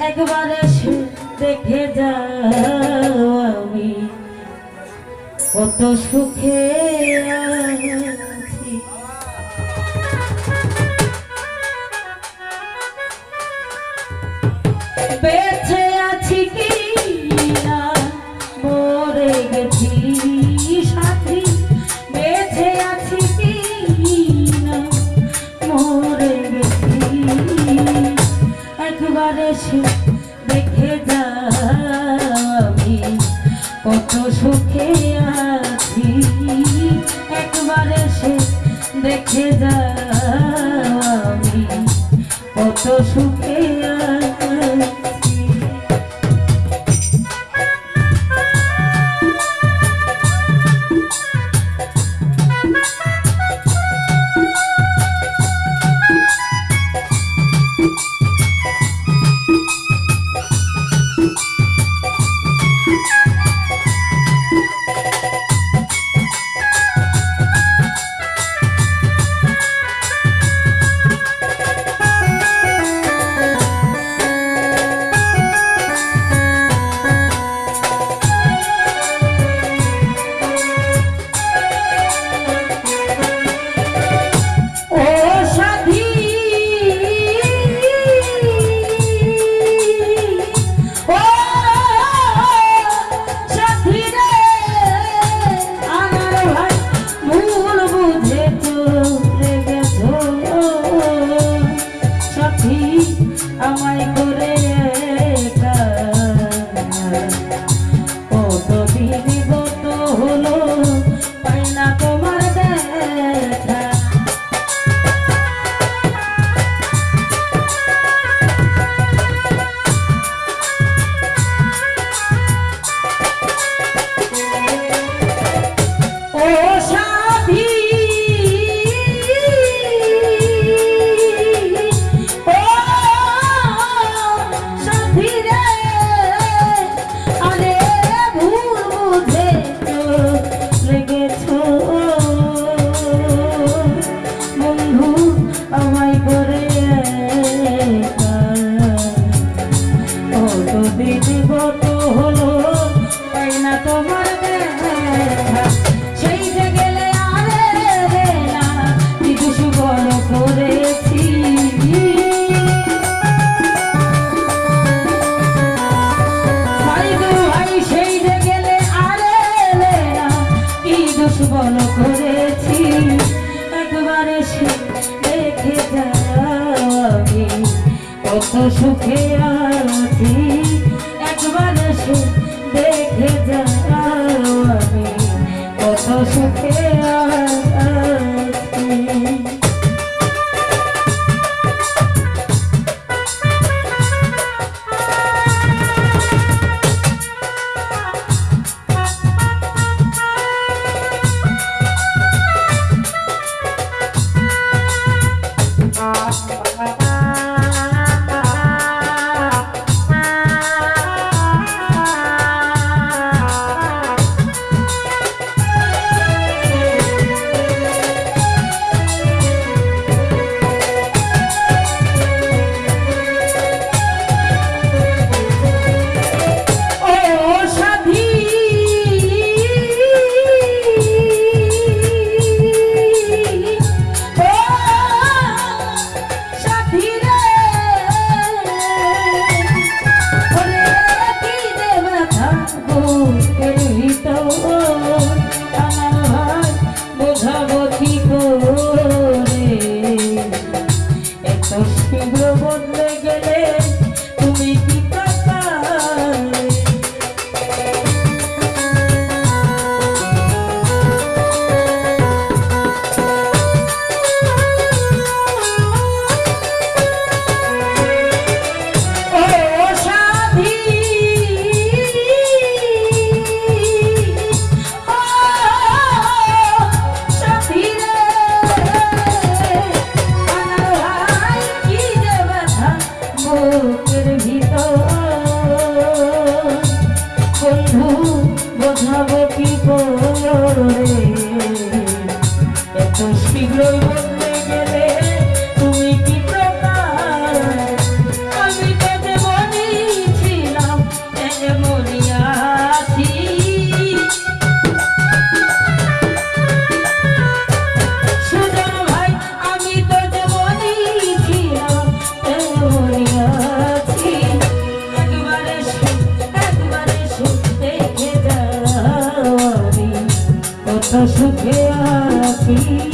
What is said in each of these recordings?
একবার দেখে যাও আমি। কত সুখে আছি। বেঁচে আছি কি না? মরে গেছি সাথে। দেখে যা আমি কত সুখ সুখে আছি একবার সুখ কি করো রে? এত শীঘ্রই বন্ধু সুখে আছি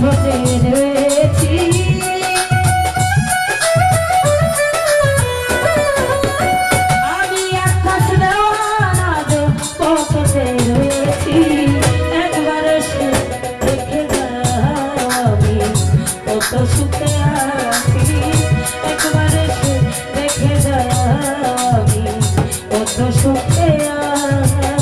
পথে রয়েছি আমি আকাশ দেওয়াজ পথে রয়েছি একবার সে দেখে যাবি কত সুখে আছি। একবার সে দেখে যাবি কত সুখে আছি।